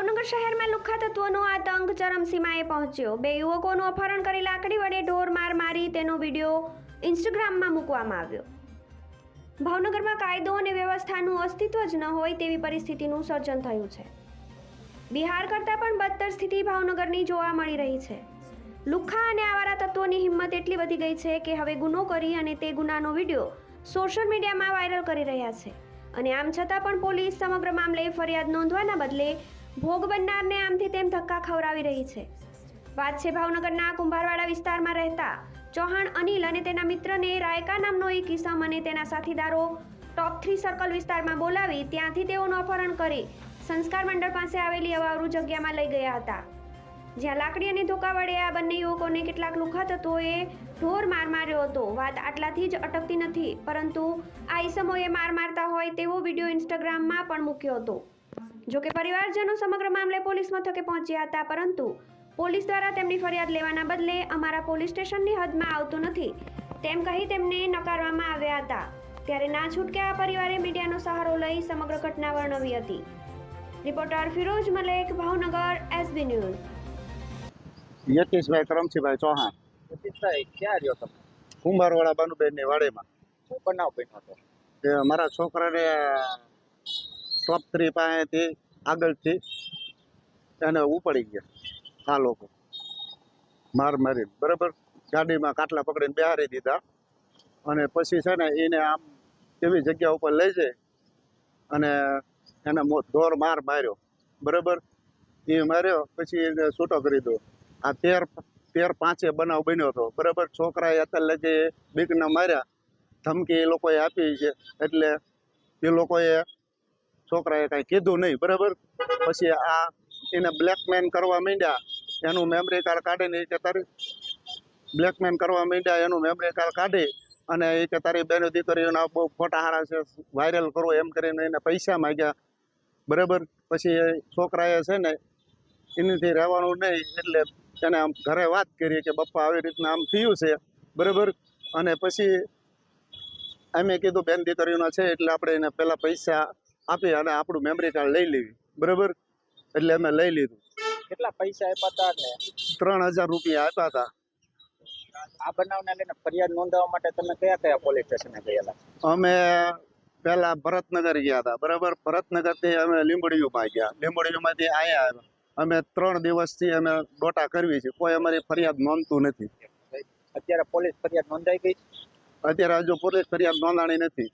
ભાવનગર શહેરમાં લુખ્ખા તત્વોનો આતંક ચરમસીમાએ પહોંચ્યો. બે યુવકોનું અપહરણ કરી લાકડી વડે ઢોર માર મારી તેનો વીડિયો ઇન્સ્ટાગ્રામમાં મૂકવામાં આવ્યો. ભાવનગરમાં કાયદો અને વ્યવસ્થાનું અસ્તિત્વ જ ન હોય તેવી પરિસ્થિતિનું સર્જન થયું છે. બિહાર કરતાં પણ બદતર સ્થિતિ ભાવનગરની જોવા મળી રહી છે. લુખ્ખા અને આવારા તત્વોની હિંમત એટલી વધી ગઈ છે કે હવે ગુનો કરી અને તે ગુનાનો વીડિયો સોશિયલ મીડિયામાં વાયરલ કરી રહ્યા છે. અને આમ છતાં પણ પોલીસ સમગ્ર મામલે ફરિયાદ નોંધવાના બદલે ભોગ બનનારને આમથી તેમ ધક્કા ખવડાવી રહી છે. વાત છે ભાવનગરના કુંભારવાડા વિસ્તારમાં રહેતા ચૌહાણ, અનિલ અને તેના મિત્રને રાયકા નામનો એક ઇસમ અને તેના સાથીદારો ટોપ થ્રી સર્કલ વિસ્તારમાં બોલાવી ત્યાંથી તેઓનું અપહરણ કરી સંસ્કાર મંડળ પાસે આવેલી અવાવરૂ જગ્યામાં લઈ ગયા હતા. જ્યાં લાકડી અને ધોકા વડે આ બંને યુવકોને કેટલાક લુખા એ ઢોર માર માર્યો હતો. વાત આટલાથી જ અટકતી નથી, પરંતુ આ ઈસમોએ માર મારતા હોય તેવો વીડિયો ઇન્સ્ટાગ્રામમાં પણ મૂક્યો હતો. જો કે પરિવારજનો સમગ્ર મામલે પોલીસ મથકે પહોંચ્યા હતા પરંતુ પોલીસ દ્વારા તેમની ફરિયાદ લેવાના બદલે અમારા પોલીસ સ્ટેશનની હદમાં આવતું નથી તેમ કહી તેમને નકારવામાં આવ્યા હતા. ત્યારે ના છૂટકે આ પરિવારે મીડિયાનો સહારો લઈ સમગ્ર ઘટના વર્ણવી હતી. Reporter Firoz Malek Bhavnagar SB news Yatishbhai Karamsibhai Chauhan. Yatishbhai ક્યાં રહ્યો તમે? કુંભારવાળા બાનુબેનની વાડીમાં. શું બનાવ બન્યો હતો? મારા છોકરાને ટોપ થ્રી પાસેથી આગળથી એને ઉપાડી ગયા. આ લોકો. માર મારીને. બરાબર? ગાડીમાં કાટલા પકડીને બેહારી દીધા. અને પછી છે ને એને આમ એવી જગ્યા ઉપર લઈ જાય અને એને ધોર માર માર્યો. બરાબર? એ માર્યો, પછી એને છૂટો કરી દો. આ તેર તેર પાંચે બનાવ બન્યો હતો. બરાબર? છોકરાએ અત્યારે લગી બીકના માર્યા. ધમકી એ લોકોએ આપી છે. એટલે એ લોકોએ છોકરાએ કાંઈ કીધું નહીં, બરાબર? પછી આ એને બ્લેકમેન કરવા માંડ્યા, એનું મેમરી કાર્ડ કાઢીને એ કે તારી બ્લેકમેન કરવા માંડ્યા, એનું મેમરી કાર્ડ કાઢી અને એ કે તારી બેન દીકરીઓના બહુ ફોટા હારા છે વાયરલ કરો એમ કરીને એને પૈસા માંગ્યા, બરાબર? પછી એ છોકરાએ છે ને એનીથી રહેવાનું નહીં, એટલે એને આમ ઘરે વાત કરી કે બપ્પા આવી રીતના આમ થયું છે, બરાબર? અને પછી અમે કીધું બેન દીકરીઓના છે, એટલે આપણે એને પહેલાં પૈસા આપી અને આપણું મેમરી કાર્ડ લઈ લેવી. બરાબર? એટલે અમે લઈ લીધું. કેટલા પૈસા આપ્યા હતા ને ત્રણ હજાર રૂપિયા આપ્યા હતા આ બનાવને લઈને ફરિયાદ નોંધાવવા માટે તમે કયા કયા પોલીસ સ્ટેશને ગયેલા? અમે પહેલા ભરતનગર ગયા હતા બરાબર? ભરતનગરથી અમે લીંબડીયુમાં ગયા. લીંબડીયુમાંથી અહીંયા આવ્યા અમે. ત્રણ દિવસથી અમે ડોટા કરવી છે. કોઈ અમારી ફરિયાદ નોંધતું નથી. અત્યારે પોલીસ ફરિયાદ નોંધાઈ ગઈ અત્યારે હજુ પોલીસ ફરિયાદ નોંધાણી નથી.